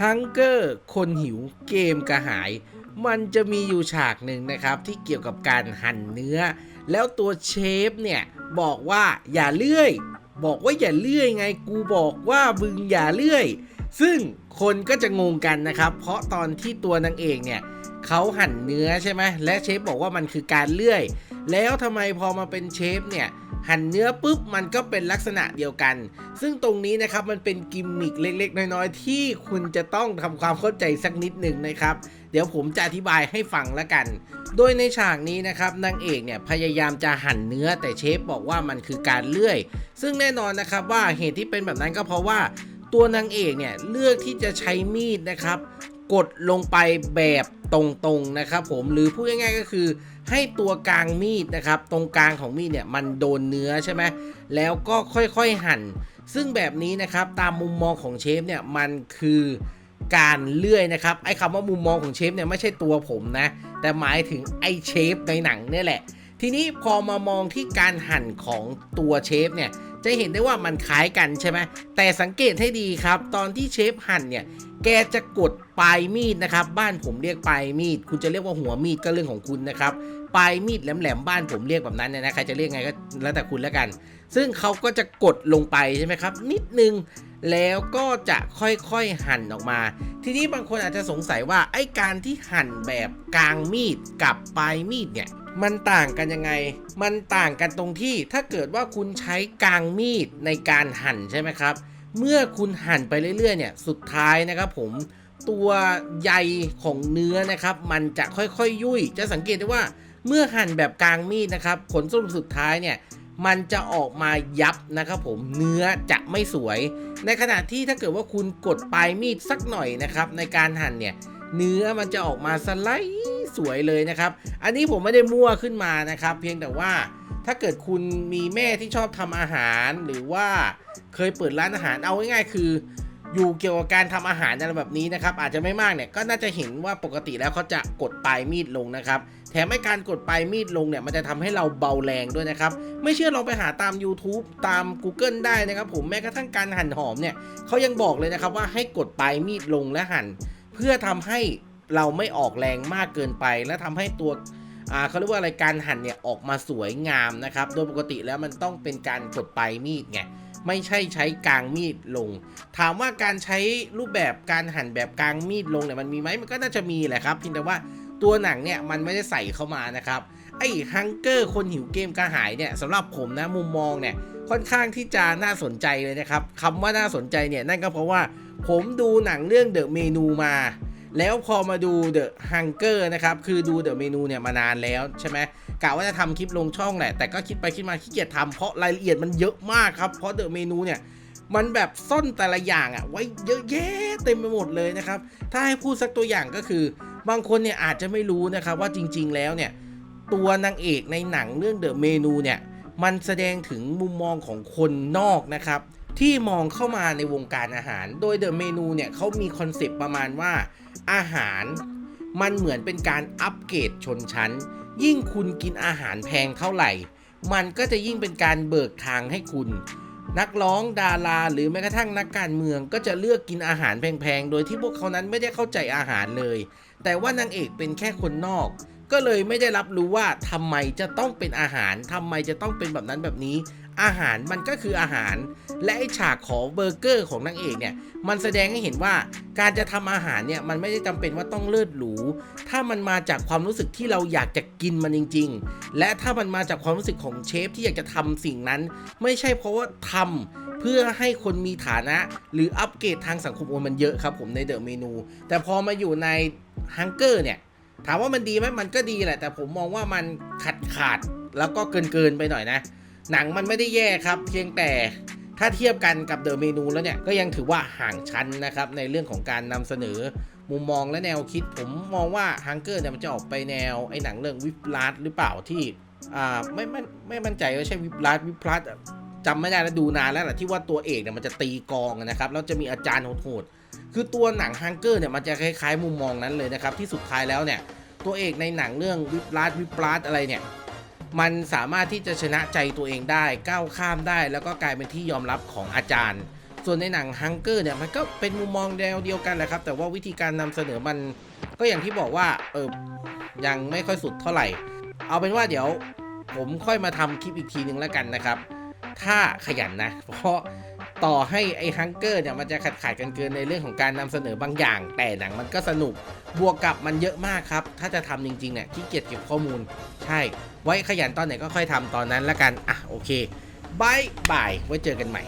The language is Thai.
ฮังเกอร์คนหิวเกมกระหาย มันจะมีอยู่ฉากหนึ่งนะครับที่เกี่ยวกับการหั่นเนื้อ แล้วตัวเชฟเนี่ยบอกว่าอย่าเลื่อย บอกว่าอย่าเลื่อยไงกูบอกว่ามึงอย่าเลื่อย ซึ่งคนก็จะงงกันนะครับ เพราะตอนที่ตัวนางเอกเนี่ยเขาหั่นเนื้อใช่ไหมและเชฟบอกว่ามันคือการเลื่อย แล้วทำไมพอมาเป็นเชฟเนี่ย หั่นเนื้อปุ๊บมันก็เป็นลักษณะเดียวกัน ซึ่งตรงนี้นะครับมันเป็นกิมมิคเล็กๆ น้อยๆ ที่คุณจะต้องทำความเข้าใจสักนิดหนึ่งนะครับ เดี๋ยวผมจะอธิบายให้ฟังละกัน โดยในฉากนี้นะครับนางเอกเนี่ยพยายามจะหั่นเนื้อแต่เชฟบอกว่ามันคือการเลื่อย ซึ่งแน่นอนนะครับว่าเหตุที่เป็นแบบนั้นก็เพราะว่า ตัวนางเอกเนี่ยเลือกที่จะใช้มีดนะครับ กดลงไปแบบตรงๆนะครับผมหรือพูดง่ายๆก็คือ ให้ตัวกลางมีดนะครับ ตรงกลางของมีดเนี่ยมันโดนเนื้อใช่ไหมแล้วก็ค่อยๆหั่น ซึ่งแบบนี้นะครับตามมุมมองของเชฟเนี่ยมันคือการเลื่อยนะครับไอ้คำว่ามุมมองของเชฟเนี่ยไม่ใช่ตัวผมนะ แต่หมายถึงไอ้เชฟในหนังเนี่ยแหละ ทีนี้พอมามองที่การหั่นของตัวเชฟเนี่ยจะเห็นได้ว่ามันคล้ายกันใช่ไหมแต่สังเกตให้ดีครับ ตอนที่เชฟหั่นเนี่ย แกจะกดปลายมีดนะครับ บ้านผมเรียกปลายมีด คุณจะเรียกว่าหัวมีดก็เรื่องของคุณนะครับปลายมีดแหลมๆบ้านผมเรียกแบบนั้นเนี่ยนะใครจะเรียกไงก็แล้วแต่คุณแล้วกัน ซึ่งเขาก็จะกดลงไปใช่ไหมครับ นิดนึงแล้วก็จะค่อยๆหั่นออกมา ทีนี้บางคนอาจจะสงสัยว่าไอ้การที่หั่นแบบกลางมีดกับปลายมีดเนี่ยมันต่างกันยังไง มันต่างกันตรงที่ถ้าเกิดว่าคุณใช้กลางมีดในการหั่นใช่ไหมครับ เมื่อคุณหั่นไปเรื่อยๆเนี่ยสุดท้ายนะครับผมตัวใยของเนื้อนะครับ มันจะค่อยๆยุ่ย จะสังเกตได้ว่าเมื่อหั่นแบบกลางมีดนะครับ ผลสรุปสุดท้ายเนี่ยมันจะออกมายับนะครับผมเนื้อจะไม่สวย ในขณะที่ถ้าเกิดว่าคุณกดปลายมีดสักหน่อยนะครับ ในการหั่นเนี่ยเนื้อมันจะออกมาสไลด์สวยเลยนะครับ อันนี้ผมไม่ได้มั่วขึ้นมานะครับ เพียงแต่ว่าถ้าเกิดคุณมีแม่ที่ชอบทำอาหารหรือว่า เคยเปิดร้านอาหารเอาง่ายๆคือ อยู่เกี่ยวกับการทำอาหารอะไรแบบนี้นะครับอาจจะไม่มากเนี่ยก็น่าจะเห็นว่าปกติแล้วเขาจะกดปลายมีดลงนะครับแถมไอ้การกดปลายมีดลงเนี่ยมันจะทำให้เราเบาแรงด้วยนะครับไม่เชื่อลองไปหาตาม YouTube ตาม Google ได้นะครับผมแม้กระทั่งการหั่นหอมเนี่ยเขายังบอกเลยนะครับว่าให้กดปลายมีดลงและหั่น เพื่อทำให้เราไม่ออกแรงมากเกินไป และทำให้ตัวเขาเรียกว่าอะไรการหั่นเนี่ยออกมาสวยงามนะครับ โดยปกติแล้วมันต้องเป็นการกดปลายมีดไง ไม่ใช่ใช้กลางมีดลง ถามว่าการใช้รูปแบบการหั่นแบบกลางมีดลงเนี่ยมันมีไหมมันก็น่าจะมีแหละครับเพียงแต่ว่าตัวหนังเนี่ยมันไม่ได้ใส่เข้ามานะครับไอ้ฮังเกอร์คนหิวเกมกระหายเนี่ยสำหรับผมนะมุมมองเนี่ยค่อนข้างที่จะน่าสนใจเลยนะครับคำว่าน่าสนใจเนี่ยนั่นก็เพราะว่าผมดูหนังเรื่องเดอะเมนูมา แล้วพอมาดู The Hunger นะครับ คือดู The Menu เนี่ยมานานแล้วใช่ไหมกะว่าจะทำคลิปลงช่องแหละ แต่ก็คิดไปคิดมาขี้เกียจทำเพราะรายละเอียดมันเยอะมากครับ เพราะ The Menu เนี่ยมันแบบซ่อนแต่ละอย่างอะไว้เยอะแยะเต็มไปหมดเลยนะครับ ถ้าให้พูดสักตัวอย่างก็คือ บางคนเนี่ยอาจจะไม่รู้นะครับว่าจริง ๆ แล้วเนี่ยตัวนางเอกในหนังเรื่อง The Menu เนี่ยมันแสดงถึงมุมมองของคนนอกนะครับ ที่มองเข้ามาในวงการอาหาร โดย The Menu เนี่ยเขามีคอนเซปต์ประมาณว่า อาหารมันเหมือนเป็นการอัปเกรดชนชั้น ยิ่งคุณกินอาหารแพงเท่าไหร่ มันก็จะยิ่งเป็นการเบิกทางให้คุณ นักร้องดาราหรือแม้กระทั่งนักการเมืองก็จะเลือกกินอาหารแพงๆ โดยที่พวกเขานั้นไม่ได้เข้าใจอาหารเลย แต่ว่านางเอกเป็นแค่คนนอก ก็เลยไม่ได้รับรู้ว่าทำไมจะต้องเป็นอาหารทำไมจะต้องเป็นแบบนั้นแบบนี้ อาหารมันก็คืออาหาร และไอฉากขอเบอร์เกอร์ของนางเอกเนี่ยมันแสดงให้เห็นว่าการจะทำอาหารเนี่ยมันไม่ได้จำเป็นว่าต้องเลิศหรู ถ้ามันมาจากความรู้สึกที่เราอยากจะกินมันจริง ๆ และถ้ามันมาจากความรู้สึกของเชฟที่อยากจะทำสิ่งนั้น ไม่ใช่เพราะว่าทำเพื่อให้คนมีฐานะ หรืออัปเกรดทางสังคมโอนมันเยอะครับผมในเดอะเมนู แต่พอมาอยู่ในฮังเกอร์เนี่ยถามว่ามันดีไหมมันก็ดีแหละ แต่ผมมองว่ามันขาดขาดๆแล้วก็เกินเกินๆไปหน่อยนะ หนังมันไม่ได้แย่ครับ เพียงแต่ถ้าเทียบกันกับเดอะเมนูแล้วเนี่ย ก็ยังถือว่าห่างชั้นนะครับ ในเรื่องของการนำเสนอมุมมองและแนวคิด ผมมองว่าฮังเกอร์เนี่ยมันจะออกไปแนวไอ้หนังเรื่องวิปลาดหรือเปล่าที่อ่าไม่ไม่ไม่มั่นใจว่าใช่วิปลาดวิปลาดจำไม่ได้แล้วดูนานแล้วแหละที่ว่าตัวเอกเนี่ยมันจะตีกองนะครับแล้วจะมีอาจารย์โหดๆคือตัวหนังฮังเกอร์เนี่ยมันจะคล้ายๆ มุมมองนั้นเลยนะครับที่สุดท้ายแล้วเนี่ยตัวเอกในหนังเรื่องวิปลาดวิปลาดอะไรเนี่ย มันสามารถที่จะชนะใจตัวเองได้ก้าวข้ามได้ แล้วก็กลายเป็นที่ยอมรับของอาจารย์ ส่วนในหนังฮังเกอร์เนี่ยมันก็เป็นมุมมองแนวเดียวกันแหละครับ แต่ว่าวิธีการนำเสนอมันก็อย่างที่บอกว่าเออยังไม่ค่อยสุดเท่าไหร่ เอาเป็นว่าเดี๋ยวผมค่อยมาทำคลิปอีกทีนึงแล้วกันนะครับ ถ้าขยันนะ เพราะ ต่อให้ไอ้ฮังเกอร์เนี่ยมันจะขัดขาดกันเกินในเรื่องของการนำเสนอบางอย่าง แต่หนังมันก็สนุกบวกกับมันเยอะมากครับ ถ้าจะทำจริงๆเนี่ยขี้เกียจเก็บข้อมูล ใช่ ไว้ขยันตอนไหนก็ค่อยทำตอนนั้นละกัน อะโอเคบายบายไว้เจอกันใหม่